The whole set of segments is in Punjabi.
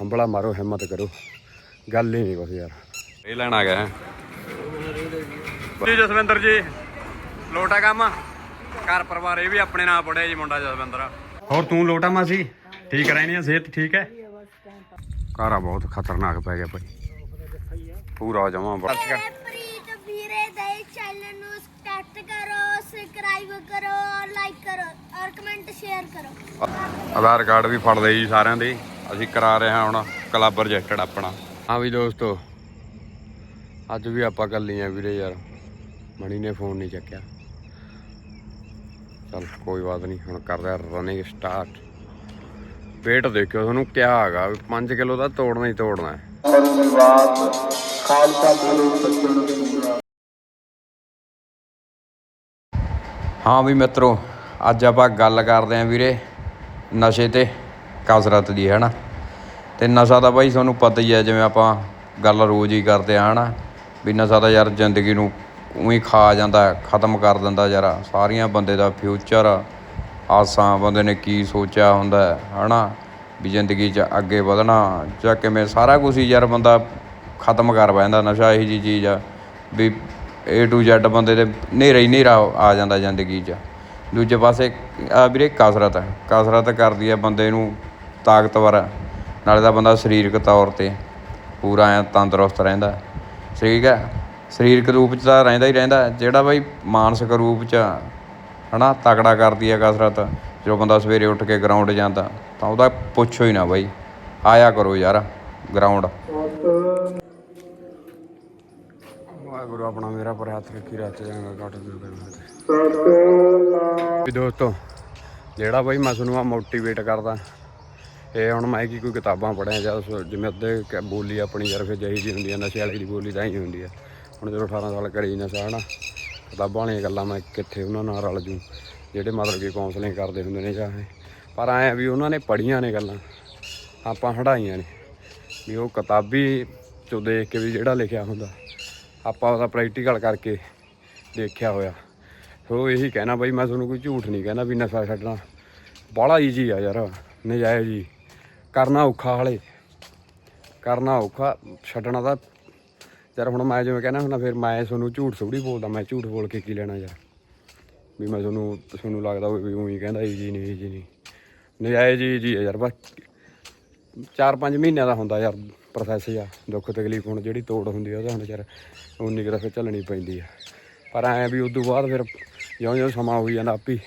ਹੰਬਲਾ ਮਾਰੋ ਹਿੰਮਤ ਕਰੋ। ਗੱਲ ਹੀ ਨਹੀਂ ਕੁਛ ਯਾਰ। ਇਹ ਲੈਣ ਆ ਗਿਆ। ਜੀ ਜਸਵਿੰਦਰ ਜੀ ਲੋਟਾ ਕੰਮ। ਘਰ ਪਰਿਵਾਰ ਇਹ ਵੀ ਆਪਣੇ ਨਾਲ ਪੜਿਆ ਜੀ ਮੁੰਡਾ ਜਸਵਿੰਦਰ। ਹੋਰ ਤੂੰ ਲੋਟਾ ਮਾਸੀ? ਠੀਕ ਰਹਿਣੀ ਆ ਸਿਹਤ ਠੀਕ ਹੈ? ਕਾਰਾ ਬਹੁਤ ਖਤਰਨਾਕ ਪੈ ਗਿਆ ਭਾਈ। ਪੂਰਾ ਜਮਾ ਬਸ ਗਿਆ ਪ੍ਰੀਤ ਵੀਰੇ ਦੇ ਚੈਨਲ ਨੂੰ ਸਟਾਰਟ ਕਰੋ ਸਬਸਕ੍ਰਾਈਬ ਕਰੋ ਲਾਈਕ ਕਰੋ ਔਰ ਕਮੈਂਟ ਸ਼ੇਅਰ ਕਰੋ। ਆਧਾਰ ਕਾਰਡ ਵੀ ਫੜ ਲਈ ਜੀ ਸਾਰਿਆਂ ਦੇ। ਅਸੀਂ ਕਰਾ ਰਹੇ ਹਾਂ ਹੁਣ ਕਲੱਬ ਰਜਿਸਟਰਡ ਆਪਣਾ। ਹਾਂ ਵੀ ਦੋਸਤੋ, ਅੱਜ ਵੀ ਆਪਾਂ ਕੱਲੀ ਆ ਵੀਰੇ ਯਾਰ। ਮਣੀ ਨੇ ਫੋਨ ਨਹੀਂ ਚੱਕਿਆ। ਚਲ ਕੋਈ ਬਾਤ ਨਹੀਂ, ਹੁਣ ਕਰਦੇ ਆ ਰਨਿੰਗ ਸਟਾਰਟ ਵੇਟ ਦੇਖਿਓ ਤੁਹਾਨੂੰ ਕਿਹਾ ਹੈਗਾ 5 ਕਿਲੋ ਦਾ ਤੋੜਨਾ ਹੀ ਤੋੜਨਾ ਹੈ। ਹਾਂ ਵੀ ਮਿੱਤਰੋ, ਅੱਜ ਆਪਾਂ ਗੱਲ ਕਰਦੇ ਆਂ ਵੀਰੇ ਨਸ਼ੇ ਤੇ ਕਸਰਤ ਦੀ, ਹੈ ਨਾ? ਅਤੇ ਨਸ਼ਾ ਤਾਂ ਬਾਈ ਤੁਹਾਨੂੰ ਪਤਾ ਹੀ ਹੈ ਜਿਵੇਂ ਆਪਾਂ ਗੱਲ ਰੋਜ਼ ਹੀ ਕਰਦੇ ਹਾਂ ਹੈ ਨਾ ਵੀ ਨਸ਼ਾ ਤਾਂ ਯਾਰ ਜ਼ਿੰਦਗੀ ਨੂੰ ਉਹੀ ਖਾ ਜਾਂਦਾ ਖਤਮ ਕਰ ਦਿੰਦਾ ਯਾਰ ਸਾਰੀਆਂ ਬੰਦੇ ਦਾ ਫਿਊਚਰ ਆਸਾਂ ਬੰਦੇ ਨੇ ਕੀ ਸੋਚਿਆ ਹੁੰਦਾ ਹੈ, ਨਾ ਵੀ ਜ਼ਿੰਦਗੀ 'ਚ ਅੱਗੇ ਵਧਣਾ ਜਾਂ ਕਿਵੇਂ ਸਾਰਾ ਕੁਝ ਹੀ ਯਾਰ ਬੰਦਾ ਖਤਮ ਕਰ ਬੈਂਦਾ ਨਸ਼ਾ ਇਹੀ ਜੀ ਚੀਜ਼ ਆ ਵੀ A to Z ਬੰਦੇ ਦੇ ਹਨੇਰਾ ਹੀ ਹਨੇਰਾ ਆ ਜਾਂਦਾ ਜ਼ਿੰਦਗੀ 'ਚ। ਦੂਜੇ ਪਾਸੇ ਆ ਵੀਰੇ ਕਸਰਤ ਕਸਰਤ ਕਰਦੀ ਹੈ ਬੰਦੇ ਨੂੰ ਤਾਕਤਵਰ। ਨਾਲੇ ਤਾਂ ਬੰਦਾ ਸਰੀਰਕ ਤੌਰ ਤੇ ਪੂਰਾ ਐ ਤੰਦਰੁਸਤ ਰਹਿੰਦਾ ਠੀਕ ਹੈ ਸਰੀਰਕ ਰੂਪ 'ਚ ਤਾਂ ਰਹਿੰਦਾ ਹੀ ਰਹਿੰਦਾ ਜਿਹੜਾ ਬਾਈ ਮਾਨਸਿਕ ਰੂਪ 'ਚ ਹਨਾ ਤਕੜਾ ਕਰਦੀ ਹੈ ਕਸਰਤ ਜਦੋਂ ਬੰਦਾ ਸਵੇਰੇ ਉੱਠ ਕੇ ਗਰਾਊਂਡ ਜਾਂਦਾ ਤਾਂ ਉਹਦਾ ਪੁੱਛੋ ਹੀ ਨਾ ਬਾਈ ਆਇਆ ਕਰੋ ਯਾਰ ਗਰਾਊਂਡ ਵਾਹਿਗੁਰੂ ਆਪਣਾ ਮੇਰਾ ਪਰ ਹੱਥ ਰੱਖੀ ਰੱਖ ਜਾਗਾ ਕੱਟ ਦੂਰ ਸਤਨਾਮ ਵੀ ਦੋਸਤੋ ਜਿਹੜਾ ਬਾਈ ਮੈਂ ਤੁਹਾਨੂੰ ਆ ਮੋਟੀਵੇਟ ਕਰਦਾ ਇਹ ਹੁਣ ਮੈਂ ਕੀ ਕੋਈ ਕਿਤਾਬਾਂ ਪੜ੍ਹਿਆ ਜਾਂ ਉਸ- ਜਿਵੇਂ ਅੱਧੇ ਬੋਲੀ ਆਪਣੀ ਯਾਰ ਫਿਰ ਜਿਹੀ ਜੀ ਹੁੰਦੀ ਹੈ ਨਸ਼ੇ ਵਾਲੀ ਦੀ ਬੋਲੀ ਤਾਂ ਹੀ ਹੁੰਦੀ ਆ। ਹੁਣ ਜਦੋਂ 18 ਸਾਲ ਕਰੀ ਨਸ਼ਾ, ਹਨਾ, ਕਿਤਾਬਾਂ ਵਾਲੀਆਂ ਗੱਲਾਂ ਮੈਂ ਕਿੱਥੇ ਉਹਨਾਂ ਨਾਲ ਰਲ ਜੂ, ਜਿਹੜੇ ਮਤਲਬ ਕਿ ਕਾਉਂਸਲਿੰਗ ਕਰਦੇ ਹੁੰਦੇ ਨੇ ਜਾਂ ਪਰ ਐਂ ਵੀ ਉਹਨਾਂ ਨੇ ਪੜ੍ਹੀਆਂ ਨੇ ਗੱਲਾਂ, ਆਪਾਂ ਹਟਾਈਆਂ ਨੇ, ਵੀ ਉਹ ਕਿਤਾਬੀ ਚੋਂ ਦੇਖ ਕੇ ਵੀ ਜਿਹੜਾ ਲਿਖਿਆ ਹੁੰਦਾ, ਆਪਾਂ ਉਹਦਾ ਪ੍ਰੈਕਟੀਕਲ ਕਰਕੇ ਦੇਖਿਆ ਹੋਇਆ। ਸੋ ਇਹੀ ਕਹਿਣਾ ਬਾਈ, ਮੈਂ ਤੁਹਾਨੂੰ ਕੋਈ ਝੂਠ ਨਹੀਂ ਕਹਿਣਾ ਵੀ ਨਸ਼ਾ ਛੱਡਣਾ। ਬਾਹਲਾ ਈਜੀ ਆ ਯਾਰ, ਨਜਾਇਜ਼ ਜੀ ਕਰਨਾ ਔਖਾ ਹਲੇ। ਕਰਨਾ ਔਖਾ, ਛੱਡਣਾ ਤਾਂ ਯਾਰ ਹੁਣ ਮੈਂ ਜਿਵੇਂ ਕਹਿੰਦਾ ਹੁੰਦਾ, ਫਿਰ ਮੈਂ ਤੁਹਾਨੂੰ ਝੂਠ ਥੋੜੀ ਬੋਲਦਾ, ਮੈਂ ਝੂਠ ਬੋਲ ਕੇ ਕੀ ਲੈਣਾ ਯਾਰ? ਵੀ ਮੈਂ ਤੁਹਾਨੂੰ ਤੁਹਾਨੂੰ ਲੱਗਦਾ ਵੀ ਉਹੀ ਕਹਿੰਦਾ ਈਜੀ ਨਹੀਂ ਜੀ ਨਹੀਂ। ਨਜਾਇਜ਼ ਜੀ ਜੀ ਆ ਯਾਰ, ਬਸ 4-5 ਮਹੀਨਿਆਂ ਦਾ ਹੁੰਦਾ ਯਾਰ ਪ੍ਰੋਸੈਸ ਆ ਦੁੱਖ ਤਕਲੀਫ ਹੁਣ ਜਿਹੜੀ ਤੋੜ ਹੁੰਦੀ ਆ ਉਹਦਾ ਹੁਣ ਯਾਰ ਉਨੀ ਕੁ ਤਾਂ ਫਿਰ ਝੱਲਣੀ ਪੈਂਦੀ ਆ। ਪਰ ਐਂ ਵੀ ਉਦੋਂ ਬਾਅਦ ਫਿਰ ਜਿਉਂ-ਜਿਉਂ ਸਮਾਂ ਹੋਈ ਜਾਂਦਾ, ਆਪੀ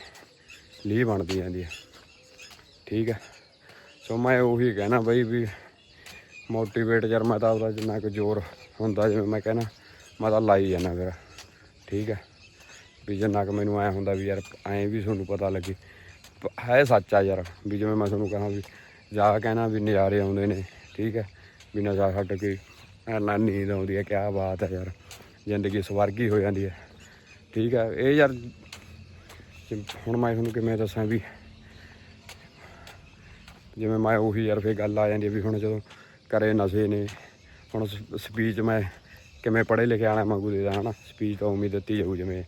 ਲੀਹ ਬਣਦੀ ਜਾਂਦੀ ਆ। ਠੀਕ ਹੈ ਸੋ ਮੈਂ ਉਹੀ ਕਹਿਣਾ ਬਈ ਵੀ ਮੋਟੀਵੇਟ ਯਾਰ ਮੈਂ ਤਾਂ ਆਪਦਾ ਜਿੰਨਾ ਕੁ ਜ਼ੋਰ ਹੁੰਦਾ ਜਿਵੇਂ ਮੈਂ ਕਹਿਣਾ, ਮੈਂ ਤਾਂ ਲਾਈ ਜਾਂਦਾ ਫਿਰ, ਠੀਕ ਹੈ? ਵੀ ਜਿੰਨਾ ਕੁ ਮੈਨੂੰ ਐ ਹੁੰਦਾ ਵੀ ਯਾਰ ਐਂ ਵੀ ਤੁਹਾਨੂੰ ਪਤਾ ਲੱਗੇ, ਹੈ ਸੱਚ ਆ ਯਾਰ ਵੀ ਜਿਵੇਂ ਮੈਂ ਤੁਹਾਨੂੰ ਕਹਾਂ ਵੀ ਜਾ ਕਹਿਣਾ ਵੀ ਨਜ਼ਾਰੇ ਆਉਂਦੇ ਨੇ, ਠੀਕ ਹੈ? ਵੀ ਨਜ਼ਾ ਛੱਡ ਕੇ ਐਨਾ ਨੀਂਦ ਆਉਂਦੀ ਹੈ, ਕਿਆ ਬਾਤ ਹੈ ਯਾਰ, ਜ਼ਿੰਦਗੀ ਸਵਰਗੀ ਹੋ ਜਾਂਦੀ ਹੈ, ਠੀਕ ਹੈ? ਇਹ ਯਾਰ, ਹੁਣ ਮੈਂ ਤੁਹਾਨੂੰ ਕਿਵੇਂ ਦੱਸਾਂ ਵੀ ਜਿਵੇਂ ਮੈਂ ਉਹੀ ਯਾਰ ਫੇਰ ਗੱਲ ਆ ਜਾਂਦੀ ਹੈ ਵੀ ਹੁਣ ਜਦੋਂ ਕਰੇ ਨਸ਼ੇ ਨੇ ਹੁਣ ਸਪੀਚ ਮੈਂ ਕਿਵੇਂ ਪੜ੍ਹੇ ਲਿਖੇ ਵਾਲਾ ਵਾਂਗੂ ਦੇਦਾ ਹਨਾ? ਸਪੀਚ ਤਾਂ ਉਮੀਦ ਦਿੱਤੀ ਜਾਊ ਜਿਵੇਂ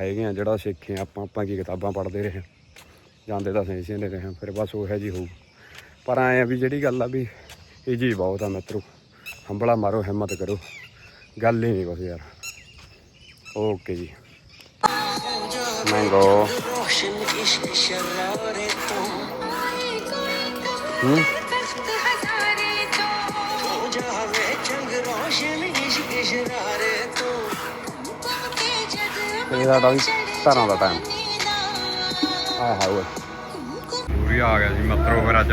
ਹੈਗੇ ਆ ਜਿਹੜਾ ਸਿੱਖੇ ਆਪਾਂ ਆਪਾਂ ਕੀ ਕਿਤਾਬਾਂ ਪੜ੍ਹਦੇ ਰਹੇ ਹਾਂ। ਜਾਂਦੇ ਤਾਂ ਸਹੀ ਸੀ ਰਹੇ ਹਾਂ ਫਿਰ ਬਸ ਉਹੋ ਜੀ ਹੋਊ। ਪਰ ਐਂ ਆ ਵੀ ਜਿਹੜੀ ਗੱਲ ਆ ਵੀ ਇਹ ਜੀ ਬਹੁਤ ਆ ਮਿੱਤਰੋ ਹੰਬਲਾ ਮਾਰੋ ਹਿੰਮਤ ਕਰੋ ਗੱਲ ਹੀ ਨਹੀਂ ਕੁਛ ਯਾਰ। ਓਕੇ ਜੀ। ਮੈਂਗੋ ਹੂੰ। ਇਹ ਦਾ ਦਾ ਟਾਈਮ ਆ ਗਿਆ ਜੀ ਮਤਰੋ ਫਿਰ ਅੱਜ।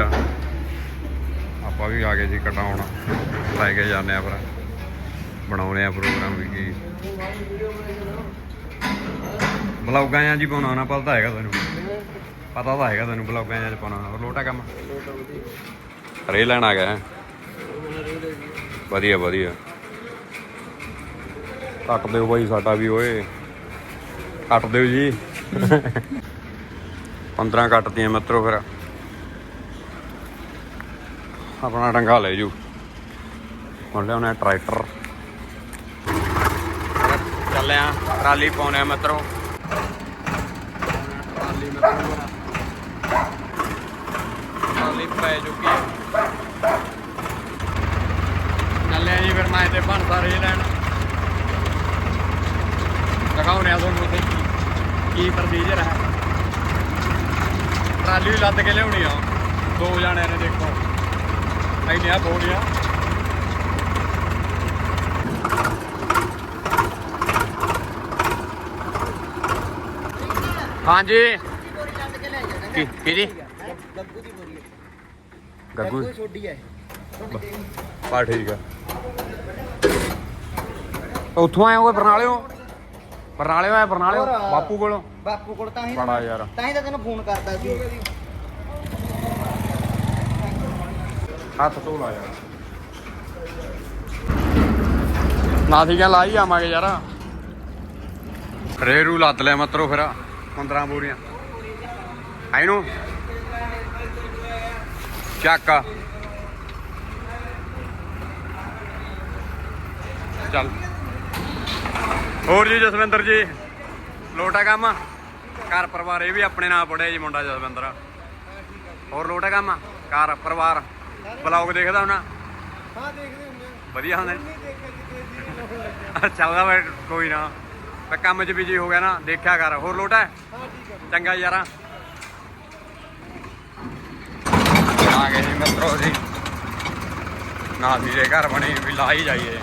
ਆਪਾਂ ਵੀ ਆ ਗਏ ਜੀ ਕਟਾਉਣ। ਲੈ ਕੇ ਜਾਂਦੇ ਆ ਪਰ ਬਣਾਉਣੇ ਆ ਪ੍ਰੋਗਰਾਮ ਵੀ ਕੀ। ਬਲੌਗਾਂ ਆ ਜੀ ਬਣਾਉਣਾ ਪਲਦਾ ਹੈਗਾ ਤੁਹਾਨੂੰ ਪਤਾ ਤਾਂ ਹੈਗਾ ਤੈਨੂੰ ਬਲੌਗਾਂ ਜਾਂ ਚ ਪਾਉਣਾ ਹੋਰ ਲੋਟਾ ਕੰਮ? ਰੇ ਲੈਣ ਆ ਗਿਆ? ਵਧੀਆ ਵਧੀਆ। ਕੱਟ ਦਿਓ ਬਾਈ ਸਾਡਾ ਵੀ ਓਏ। ਕੱਟ ਦਿਓ ਜੀ। 15 ਕੱਟਦੀਆਂ ਮਿੱਤਰੋ ਫਿਰ। ਆਪਣਾ ਡੰਗਾ ਲੈ ਜੂ। ਹੁਣ ਲਿਆਉਣਾ ਟਰੈਕਟਰ। ਚੱਲੇ ਆ ਟਰਾਲੀ ਪਾਉਣੇ ਆ ਮਿੱਤਰੋ ਟਰਾਲੀ ਮਿੱਤਰੋ ਟਰਾਲੀ ਪੈ ਚੁੱਕੀ ਹੈ ਜਾਣਾ ਇਹਦੇ ਬਣ ਸਾਰੇ ਲੈਣ। ਦਿਖਾਉਣੇ ਆ ਤੁਹਾਨੂੰ ਉੱਥੇ ਕੀ ਪ੍ਰੋਸੀਜਰ ਹੈ। ਟਰਾਲੀ ਲੱਦ ਕੇ ਲਿਆਉਣੀ ਆ। ਦੋ ਜਾਣਿਆਂ ਨੇ ਦੇਖੋ। ਐਨੀਆਂ ਬੋਰੀਆਂ ਹਾਂਜੀ। ਕੀ ਕੀ ਜੀ? ਗੱਗੂ? ਛੋਡੀ ਹੈ ਬਾ ਠੀਕ ਆ। ਉੱਥੋਂ ਆਏ ਹੋਏ ਬਰਨਾਲਿਓ? ਬਰਨਾਲਿਓ ਆਏ ਬਰਨਾਲਿਓ? ਹੋਰ। ਬਾਪੂ ਕੋਲੋਂ? ਬਾਪੂ ਕੋਲ ਤਾਂ ਹੀ ਬੜਾ ਯਾਰ। ਤਾਂ ਹੀ ਤਾਂ ਤੈਨੂੰ ਫੋਨ ਕਰਦਾ ਸੀ। ਹੱਥ ਧੋ ਲਾ ਯਾਰ। ਨਾ ਠੀਕ ਆ ਲਾਈ ਆਵਾਂਗੇ ਯਾਰ। ਰੇਰੂ ਲੱਦ ਲਿਆ ਮਤਰੋ ਫਿਰ। 15 ਬੋਰੀਆਂ। ਆਈ ਨੂੰ? ਚੱਕ ਚੱਲ। ਹੋਰ ਜੀ ਜਸਵਿੰਦਰ ਜੀ ਲੋਟਾ ਕੰਮ ਘਰ ਪਰਿਵਾਰ ਇਹ ਵੀ ਆਪਣੇ ਨਾਲ ਪੜਿਆ ਜੀ ਮੁੰਡਾ ਜਸਵਿੰਦਰ। ਹੋਰ ਲੋਟਾ ਕੰਮ ਘਰ ਪਰਿਵਾਰ। ਬਲੌਗ ਦੇਖਦਾ ਹੁਣਾ? ਹਾਂ ਦੇਖਦੇ ਹੁੰਦੇ ਵਧੀਆ ਹੁੰਦੇ? ਚੱਲਦਾ ਵੇ ਕੋਈ ਨਾ। ਮੈਂ ਕੰਮ 'ਚ ਬਿਜ਼ੀ ਹੋ ਗਿਆ ਨਾ ਦੇਖਿਆ ਕਰ। ਹੋਰ ਲੋਟਾ? ਚੰਗਾ ਯਾਰਾ। ਆ ਗਏ ਜੀ ਮਿੱਤਰੋ ਜੀ। ਨਾ ਦੇ ਘਰ ਬਣੇ, ਵੀ ਲਾ ਹੀ ਜਾਈਏ।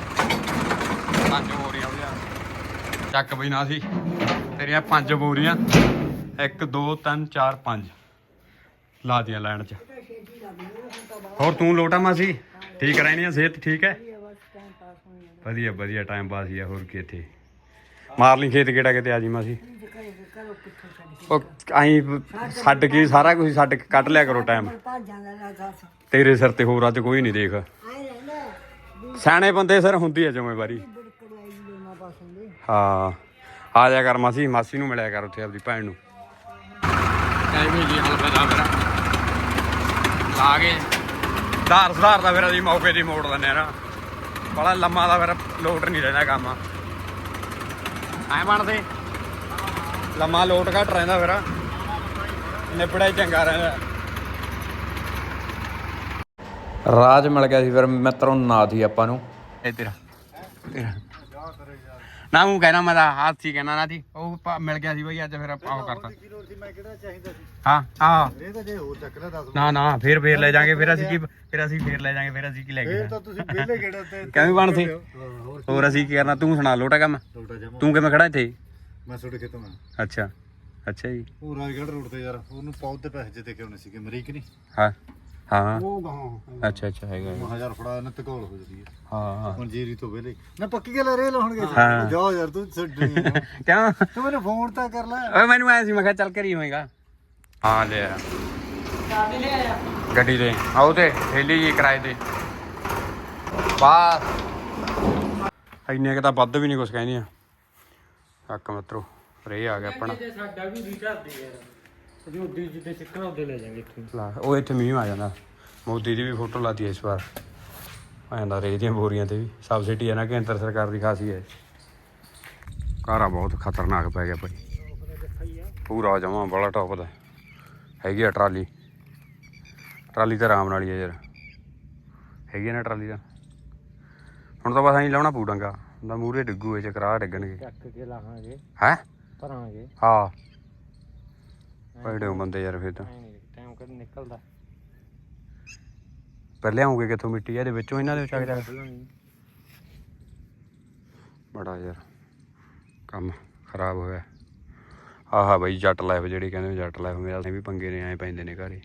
ਪੰਜ ਬੋਰੀਆਂ ਉਹਦੀਆਂ ਚੱਕ ਬਈ ਨਾ ਸੀ ਤੇਰੀਆਂ ਪੰਜ ਬੋਰੀਆਂ। 1 2 3 4 5 ਲਾ ਦੀਆਂ ਲੈਣ ਚ। ਹੋਰ ਤੂੰ ਲੋਟਾ ਮਾਸੀ? ਠੀਕ ਰਹਿਣੀ ਆ, ਸਿਹਤ ਠੀਕ ਹੈ? ਵਧੀਆ ਵਧੀਆ ਟਾਈਮ ਪਾਸ ਹੀ ਆ, ਹੋਰ ਕੀ ਇੱਥੇ। ਮਾਰ ਲਈ ਖੇਤ ਕਿਹੜਾ ਕਿਤੇ ਆ ਜੀ ਮਾਸੀ? ਉਹ ਆਈ ਛੱਡ ਕੇ ਸਾਰਾ ਕੁਝ ਛੱਡ ਕੇ ਕੱਢ ਲਿਆ ਕਰੋ ਟਾਈਮ ਤੇਰੇ ਸਿਰ ਤੇ ਹੋਰ ਅੱਜ ਕੋਈ ਨਹੀਂ ਦੇਖ। ਸਿਆਣੇ ਬੰਦੇ ਸਿਰ ਹੁੰਦੀ ਹੈ ਜ਼ਿੰਮੇਵਾਰੀ। ਹਾਂ। ਆ ਜਾ ਕਰ ਮਾਸੀ ਮਾਸੀ ਨੂੰ ਮਿਲਿਆ ਕਰ ਉੱਥੇ ਆਪਦੀ ਭੈਣ ਨੂੰ। ਜੀ ਆ ਗਏ ਧਾਰ ਸੁਧਾਰ ਦਾ ਫਿਰ ਅਸੀਂ ਮੌਕੇ ਦੀ ਮੋੜ ਦਿੰਦੇ ਆ ਨਾ। ਬੜਾ ਲੰਮਾ ਦਾ ਫਿਰ ਲੋਟ ਨਹੀਂ ਰਹਿੰਦਾ ਕੰਮ। ਐ ਬਣਦੇ। ਲੰਮਾ ਲੋਟ ਘੱਟ ਰਹਿੰਦਾ ਫਿਰ। ਨਿਬੜਾ ਹੀ ਚੰਗਾ ਰਹਿੰਦਾ। ਰਾਜ ਮਿਲ ਗਿਆ ਸੀ ਫਿਰ ਮਿੱਤਰੋਂ ਨਾ ਸੀ ਆਪਾਂ ਨੂੰ। ਇਹ ਤੇਰਾ ਤੇਰਾ ਨਾ ਉਹ ਕਹਿਣਾ ਮੈਂ ਤਾਂ ਹਾਥ ਸੀ ਕਹਿਣਾ ਨਾ ਸੀ ਉਹ ਮਿਲ ਗਿਆ ਸੀ ਬਈ ਅੱਜ ਫਿਰ ਆਪਾਂ ਉਹ ਕਰਤਾ। ਕਿਲੋ ਸੀ ਮੈਂ ਕਿਹੜਾ ਚਾਹੀਦਾ ਸੀ ਹਾਂ ਹਾਂ। ਇਹ ਤਾਂ ਜੇ ਹੋਰ ਚੱਕ ਲੈ ਦੱਸ ਨਾ ਨਾ ਫੇਰ ਫੇਰ ਲੈ ਜਾਾਂਗੇ ਫਿਰ ਅਸੀਂ ਕੀ ਫਿਰ ਅਸੀਂ ਫੇਰ ਲੈ ਜਾਾਂਗੇ ਫਿਰ ਅਸੀਂ ਕੀ ਲੈ ਕੇ ਤਾਂ ਤੁਸੀਂ ਵਿਹਲੇ ਕਿਹੜਾ ਤੇ ਕਿਵੇਂ ਬਣ ਸੀ? ਹੋਰ ਅਸੀਂ ਕੀ ਕਰਨਾ? ਤੂੰ ਸੁਣਾ ਲੋਟਾ ਕੰਮ। ਜਮਾ। ਤੂੰ ਕਿਵੇਂ ਖੜਾ ਇੱਥੇ? ਮੈਂ ਛੋੜ ਕੇ ਤਾਂ ਅੱਛਾ। ਅੱਛਾ ਜੀ। ਉਹ ਰਾਜਗੜ੍ਹ ਰੋਡ ਤੇ ਯਾਰ ਉਹਨੂੰ ਪੌਦ ਦੇ ਪੈਸੇ ਜਿੱਤੇ ਕਿ ਆਉਣੇ ਸੀਗੇ ਅਮਰੀਕ ਨਹੀਂ ਹਾਂ। ਹਾਂ। ਉਹ ਗਾਂ ਅੱਛਾ ਅੱਛਾ ਹੈਗਾ ਹੈਗਾ। ਹਜ਼ਾਰ ਫੜਾ ਨਾ ਤਕੋਲ ਹੋ ਜਾਂਦੀ ਹੈ। ਹਾਂ ਹਾਂ। ਹੁਣ ਜੀਰੀ ਤੋਂ ਵੇਲੇ ਨਾ ਪੱਕੀ ਗੱਲ ਰੇ ਲਾਉਣਗੇ ਹਾਂ। ਜਾ ਯਾਰ ਤੂੰ ਛੱਡਣੀ ਆ। ਕਿਉਂ? ਤੂੰ ਮੈਨੂੰ ਫੋਨ ਤਾਂ ਕਰ ਲੈ। ਓਏ ਮੈਨੂੰ ਆਇਆ ਸੀ ਮੈਂ ਕਿਹਾ ਚੱਲ ਕਰੀ ਹੋਏਗਾ। ਹਾਂ ਲੈ ਆ। ਗੱਡੀ ਦੇ। ਆਉ ਤੇ ਥੈਲੀ ਜੀ ਕਿਰਾਏ ਤੇ। ਬਾਸ। ਇੰਨੇ ਕਿ ਤਾਂ ਵੱਧ ਵੀ ਨਹੀਂ ਕੁਛ ਕਹਿੰਦੀਆਂ। ਹੱਕ ਮਿੱਤਰੋ ਰੇ ਆ ਗਿਆ ਆਪਣਾ। ਸਾਡਾ ਵੀ ਵੀ ਕਰਦੇ ਯਾਰ। ਉੱਦੀ ਜਿੱਦੇ ਸਿੱਕਣਾ ਉੱਦੇ ਲੈ ਜਾਾਂਗੇ ਇੱਥੋਂ ਲਾ ਉਹ ਇੱਥੇ ਮੀਂਹ ਆ ਜਾਂਦਾ ਮੋਦੀ ਦੀ ਵੀ ਫੋਟੋ ਲਾਤੀ ਇਸ ਵਾਰ। ਆ ਜਾਂਦਾ ਰੇ ਦੀਆਂ ਬੋਰੀਆਂ ਤੇ ਵੀ। ਸਬਸਿਡੀ ਹੈ ਨਾ ਕੇਂਦਰ ਸਰਕਾਰ ਦੀ ਖਾਸੀ ਹੈ। ਕਾਰਾ ਬਹੁਤ ਖਤਰਨਾਕ ਪੈ ਗਿਆ ਭਾਈ। ਪੂਰਾ ਜਮਾ ਬੜਾ ਟੌਪ ਦਾ। ਹੈਗੀ ਆ ਟਰਾਲੀ। ਟਰਾਲੀ ਤਾਂ ਆਰਾਮ ਨਾਲ ਹੀ ਆ ਯਾਰ। ਹੈਗੀ ਨਾ ਟਰਾਲੀ ਦਾ ਹੁਣ ਤਾਂ ਬਸ ਐਂ ਲਾਉਣਾ ਪੂ ਦਾ ਮੂਰੇ ਡਿੱਗੂ ਇਹ ਚਕਰਾ ਡਿੱਗਣਗੇ। ਚੱਕ ਕੇ ਲਾਹਾਂਗੇ। ਹੈ? ਭਰਾਂਗੇ। ਹਾਂ। ਬੜੇ ਬੰਦੇ ਯਾਰ ਫਿਰ ਤਾਂ। ਟਾਈਮ ਕਦ ਨਿਕਲਦਾ। ਪਹਿਲੇ ਆਉਂਗੇ ਕਿੱਥੋਂ ਮਿੱਟੀ ਇਹਦੇ ਵਿੱਚੋਂ ਇਹਨਾਂ ਦੇ ਵਿੱਚ ਆ ਜਾ ਬੜਾ ਯਾਰ ਕੰਮ ਖਰਾਬ ਹੋਇਆ। ਆਹਾ ਬਈ ਜੱਟ ਲਾਈਫ ਜਿਹੜੀ ਕਹਿੰਦੇ ਨੇ ਜੱਟ ਲਾਈਫ ਮੇਰਾ ਵੀ ਪੰਗੇ ਨੇ ਐ ਪੈਂਦੇ ਨੇ ਘਰੇ।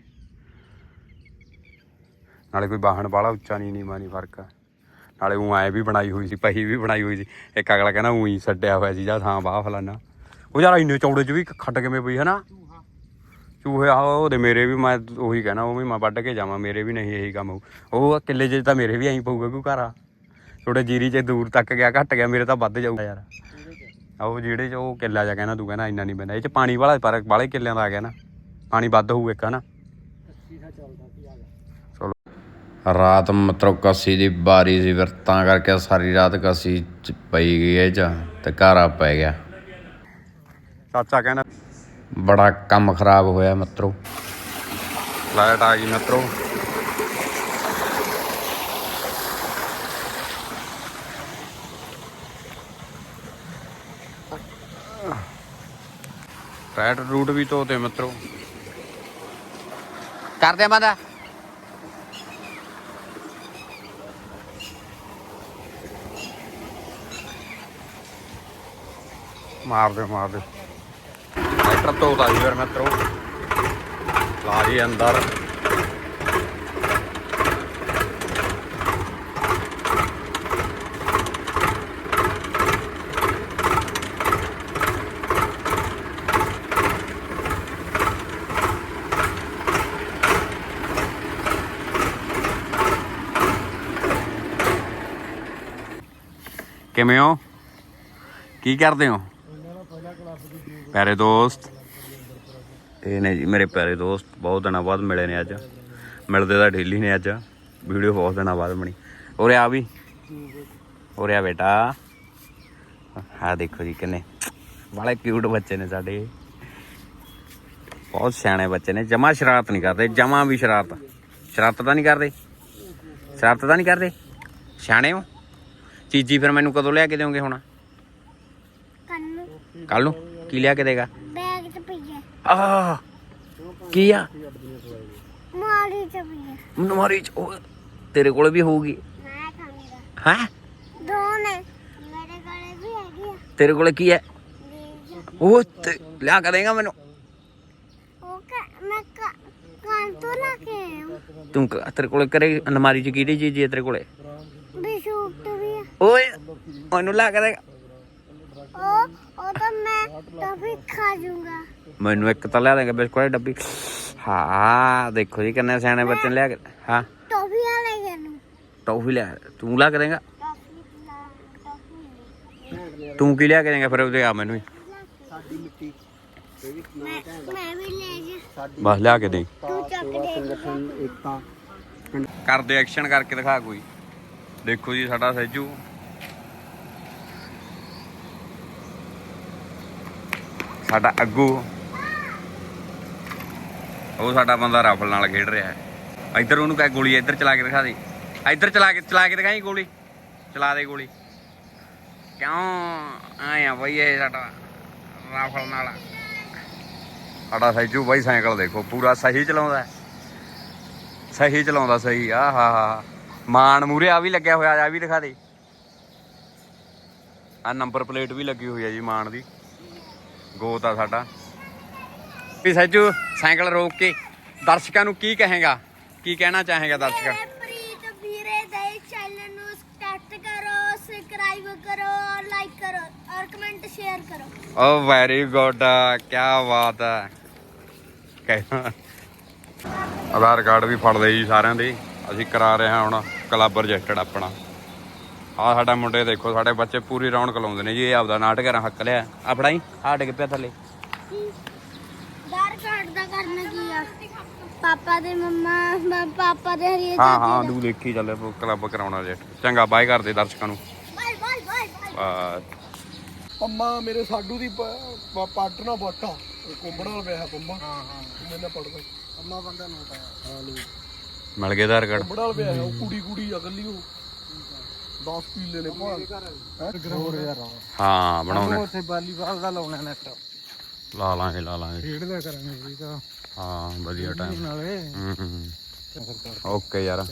ਨਾਲੇ ਕੋਈ ਵਾਹਣ ਵਾਲਾ ਉੱਚਾ ਨਹੀਂ ਨੀਵਾਂ ਨਹੀਂ ਫ਼ਰਕ। ਆ ਨਾਲੇ ਉਹ ਐ ਵੀ ਬਣਾਈ ਹੋਈ ਸੀ, ਪਹੀ ਵੀ ਬਣਾਈ ਹੋਈ ਸੀ। ਇੱਕ ਅਗਲਾ ਕਹਿੰਦਾ ਉਹੀ ਛੱਡਿਆ ਹੋਇਆ ਸੀ, ਜਾਂ ਥਾਂ ਬਾਹ ਫਲਾਨਾ। ਉਹ ਯਾਰ ਇੰਨੇ ਚੌੜੇ ਚ ਵੀ ਖੱਟ ਕਿਵੇਂ ਪਈ ਹੈ ਨਾ ਚੂਹੇ ਆ ਉਹਦੇ ਮੇਰੇ ਵੀ ਮੈਂ ਉਹੀ ਕਹਿਣਾ, ਉਹ ਵੀ ਮੈਂ ਵੱਢ ਕੇ ਜਾਵਾਂ, ਮੇਰੇ ਵੀ ਨਹੀਂ ਇਹੀ ਕੰਮ ਹੋਊ। ਉਹ ਕਿੱਲੇ 'ਚ ਤਾਂ ਮੇਰੇ ਵੀ ਐਂ ਪਊਗਾ ਕੋਈ ਘਰ ਆ। ਥੋੜੇ ਜੀਰੀ 'ਚ ਦੂਰ ਤੱਕ ਗਿਆ, ਘਟ ਗਿਆ, ਮੇਰੇ ਤਾਂ ਵੱਧ ਜਾਊਗਾ ਯਾਰ। ਆ ਉਹ ਜਿਹੜੇ 'ਚ ਉਹ ਕਿੱਲਾ ਜਾ ਕਹਿੰਦਾ, ਤੂੰ ਕਹਿੰਦਾ ਇੰਨਾ ਨਹੀਂ ਪੈਂਦਾ। ਇਹ 'ਚ ਪਾਣੀ ਵਾਲਾ, ਪਰ ਵਾਲੇ ਕਿੱਲਿਆਂ ਦਾ ਆ ਗਿਆ ਨਾ। ਪਾਣੀ ਵੱਧ ਹੋਊ ਇੱਕ, ਹਨਾ? ਚਲੋ ਰਾਤ ਮਤਲਬ ਕੱਸੀ ਦੀ ਬਾਰੀ ਸੀ ਫਿਰ ਤਾਂ ਕਰਕੇ ਸਾਰੀ ਰਾਤ ਕੱਸੀ ਚ ਪਈ ਗਈ ਇਹ ਚ ਤੇ ਘਾਰਾ ਪੈ ਗਿਆ। ਚਾਚਾ ਕਹਿੰਦਾ ਬੜਾ ਕੰਮ ਖਰਾਬ ਹੋਇਆ ਮਤਰੋ। ਲਾਈਟ ਆ ਗਈ ਮਤਰੋ। ਰੈਡ ਰੂਟ ਵੀ ਤੋਤੇ ਮਤਰੋ। ਕਰਦੇ ਬੰਦਾ। ਮਾਰ ਦੇ ਮਾਰ ਦੇ ਟਰੈਕਟਰ ਧੋਤਾ ਜੀ ਫਿਰ ਮਿੱਤਰੋ ਲਾ ਜੀ ਅੰਦਰ। ਕਿਵੇਂ ਹੋ? ਕੀ ਕਰਦੇ ਹੋ? ਪਿਆਰੇ ਦੋਸਤ। ਇਹ ਨੇ ਜੀ ਮੇਰੇ ਪਿਆਰੇ ਦੋਸਤ ਬਹੁਤ ਦਿਨਾਂ ਬਾਅਦ ਮਿਲੇ ਨੇ ਅੱਜ। ਮਿਲਦੇ ਤਾਂ ਢੀਲੀ ਨੇ ਅੱਜ। ਵੀਡੀਓ ਬਹੁਤ ਦਿਨਾਂ ਬਾਅਦ ਬਣੀ। ਉਰੇ ਆ ਵੀ। ਉਰੇ ਆ ਬੇਟਾ। ਆ ਦੇਖੋ ਜੀ ਕਿੰਨੇ ਬੜੇ ਕਿਊਟ ਬੱਚੇ ਨੇ ਸਾਡੇ। ਬਹੁਤ ਸਿਆਣੇ ਬੱਚੇ ਨੇ। ਜਮਾ ਸ਼ਰਾਰਤ ਨਹੀਂ ਕਰਦੇ ਜਮਾ ਵੀ ਸ਼ਰਾਰਤ। ਸ਼ਰਾਰਤ ਤਾਂ ਨਹੀਂ ਕਰਦੇ। ਸ਼ਰਾਰਤ ਤਾਂ ਨਹੀਂ ਕਰਦੇ। ਸਿਆਣੇ ਹੋ। ਚੀਜੀ ਫਿਰ ਮੈਨੂੰ ਕਦੋਂ ਲਿਆ ਕੇ ਦਿਓਗੇ ਹੁਣ? ਕੰਨੂ ਕੱਲ ਨੂੰ? ਕੀ ਲਿਆ ਕੇ ਦੇਗਾ? ਬੈਗ ਚ ਪਈ ਹੈ। ਆ ਕੀ ਆ? ਮਾਰੀ ਚ ਪਈ ਹੈ। ਨਮਾਰੀ ਚ ਉਹ ਤੇਰੇ ਕੋਲ ਵੀ ਹੋਊਗੀ। ਮੈਂ ਖਾਂਗਾ ਹੈ? ਦੋ ਨੇ। ਮੇਰੇ ਕੋਲੇ ਵੀ ਹੈਗੀ ਆ। ਤੇਰੇ ਕੋਲ ਕੀ ਹੈ? ਬੀਜ ਉਹ ਤੇ ਲਿਆ ਕੇ ਦੇਗਾ ਮੈਨੂੰ। ਉਹ ਕ- ਮੈਂ ਕ- ਕਾਂ ਤੋਂ ਲਾ ਕੇ। ਤੂੰ ਤੇਰੇ ਕੋਲ ਕਰੇ ਅਲਮਾਰੀ ਚ ਕਿਹੜੀ ਚੀਜ਼ ਹੈ ਤੇਰੇ ਕੋਲੇ? ਵੀ ਸੂਟ ਵੀ ਆ। ਓਏ ਉਹਨੂੰ ਲਿਆ ਕੇ ਦੇਗਾ ਉਹ ਤਾਂ ਖਾ ਜੂੰਗਾ। ਮੈਨੂੰ ਇੱਕ ਤਾਂ ਲਿਆ ਦੇਗਾ ਬਿਸਕੁਟ ਦੀ ਡੱਬੀ। ਹਾਂ ਦੇਖੋ ਜੀ ਕਿੰਨੇ ਸਿਆਣੇ ਬੱਚੇ ਨੇ ਲਿਆ ਕੇ ਹਾਂ। ਲੈ ਜਾਨੂੰ ਟੌਫੀ ਲਿਆ। ਤੂੰ ਲਿਆ ਕੇ ਦੇਗਾ? ਟੋਫੀ ਲਾ ਟੋਫੀ ਤੂੰ ਕੀ ਲਿਆ ਕੇ ਦੇਗਾ ਫਿਰ ਉਹਦੇ ਆ ਮੈਨੂੰ? ਹੀ। ਮੈਂ ਮੈਂ ਵੀ ਲੈ ਜਾ। ਬਸ ਲਿਆ ਕੇ ਦੇ। ਤੂੰ ਚੱਕ ਦੇ ਕਰਦੇ ਐਕਸ਼ਨ ਕਰਕੇ ਦਿਖਾ ਕੋਈ। ਦੇਖੋ ਜੀ ਸਾਡਾ ਸੈਜੂ ਸਾਡਾ ਅੱਗੂ। ਉਹ ਸਾਡਾ ਬੰਦਾ ਰਾਫਲ ਨਾਲ ਖੇਡ ਰਿਹਾ ਹੈ। ਇੱਧਰ ਉਹਨੂੰ ਕਹਿ ਗੋਲੀ, ਇੱਧਰ ਚਲਾ ਕੇ ਦਿਖਾ ਦੇ। ਇੱਧਰ ਚਲਾ ਕੇ ਚਲਾ ਕੇ ਦਿਖਾਈ ਗੋਲੀ। ਚਲਾ ਦੇ ਗੋਲੀ। ਕਿਉਂ? ਆਇਆ ਬਈ ਇਹ ਸਾਡਾ ਰਾਫਲ ਨਾਲ। ਸਾਡਾ ਸੈਜੂ ਬਾਈ ਸਾਈਕਲ ਦੇਖੋ, ਪੂਰਾ ਸਹੀ ਚਲਾਉਂਦਾ ਸਹੀ ਚਲਾਉਂਦਾ, ਸਹੀ। ਆ ਹਾ ਹਾ ਮਾਨ ਮੂਰੇ ਆ ਵੀ ਲੱਗਿਆ ਹੋਇਆ, ਆ ਵੀ ਦਿਖਾ ਦੇ। ਆ ਨੰਬਰ ਪਲੇਟ ਵੀ ਲੱਗੀ ਹੋਈ ਆ ਜੀ ਮਾਨ ਦੀ। ਗੋਤ ਆ ਸਾਡਾ। ਵੀ ਸੱਜੂ ਸਾਈਕਲ ਰੋਕ ਕੇ ਦਰਸ਼ਕਾਂ ਨੂੰ ਕੀ ਕਹੇਗਾ? ਕੀ ਕਹਿਣਾ ਚਾਹੇਗਾ ਦਰਸ਼ਕਾਂ ਮੇਰੇ ਪ੍ਰੀਤ ਵੀਰੇ ਦੇ ਚੈਨਲ ਨੂੰ ਸਬਸਕ੍ਰਾਈਬ ਕਰੋ ਸਬਸਕ੍ਰਾਈਬ ਕਰੋ ਲਾਈਕ ਕਰੋ ਔਰ ਕਮੈਂਟ ਸ਼ੇਅਰ ਕਰੋ। ਓ ਵੈਰੀ ਗੁੱਡ ਕੀ ਬਾਤ ਹੈ ਕਹਿ- ਆਧਾਰ ਕਾਰਡ ਵੀ ਫੜ ਜੀ ਸਾਰਿਆਂ ਦੇ। ਅਸੀਂ ਕਰਾ ਰਹੇ ਹਾਂ ਹੁਣ ਕਲੱਬ ਰਜਿਸਟਰਡ ਆਪਣਾ। ਆ ਸਾਡਾ ਮੁੰਡੇ ਦੇਖੋ ਸਾਡੇ ਬੱਚੇ ਪੂਰੀ ਰੌਣਕ ਲਾਉਂਦੇ ਨੇ ਜੀ ਇਹ ਆਪਦਾ ਨਾਟਕ ਰਾਂ ਹੱਕ ਲਿਆ। ਆਪਣਾ ਹੀ ਆ ਡਿੱਗ ਪਿਆ ਥੱਲੇ। ਦਾਰ ਕਾਰਡ ਦਾ ਕਰਨਾ ਕੀ ਆ? ਪਾਪਾ ਦੇ ਮੰਮਾ ਪਾਪਾ ਦੇ ਹਰੀਏ ਹਾਂ ਹਾਂ ਤੂੰ ਦੇਖੀ ਚੱਲੇ ਕਲੱਬ ਕਰਾਉਣਾ ਰਜਿਸਟਰ ਚੰਗਾ ਬਾਏ ਕਰਦੇ ਦਰਸ਼ਕਾਂ ਨੂੰ। Bye bye bye bye. ਬਸ ਪੰਮਾ ਮੇਰੇ ਸਾਡੂ ਦੀ ਪੱਟ ਨਾ ਪੱਟਾ ਕੁੰਬੜਾ ਨਾਲ ਪਿਆ ਪੰਮਾ। ਹਾਂ ਹਾਂ। ਮੇਰੇ ਨਾਲ ਪੜਦਾ ਪੰਮਾ ਬੰਦਾ ਨੋਟ ਆਇਆ। ਹਾਂ ਲੋ ਮਿਲ ਗਏ ਆਧਾਰ ਕਾਰਡ। ਕੁੰਬੜਾ ਨਾਲ ਪਿਆ ਉਹ ਕੁੜੀ ਕੁੜੀ ਅਗਲੀ ਉਹ। 10 ਪੀਲੇ ਨੇ ਭਾਂ ਹੋਰ ਯਾਰ ਹਾਂ ਬਣਾਉਣੇ। ਉੱਥੇ ਵਾਲੀਬਾਲ ਦਾ ਲਾਉਣਾ ਨੈਟ ਲਾ ਲਾਂਗੇ ਲਾ ਲਾਂਗੇ। ਖੇਡਦਾ ਕਰਾਂਗੇ ਜੀ ਤਾਂ। ਹਾਂ ਵਧੀਆ ਟਾਈਮ ਨਾਲੇ। ਹੂੰ ਹੂੰ ਓਕੇ ਯਾਰ।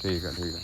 ਠੀਕ ਆ ਠੀਕ ਆ।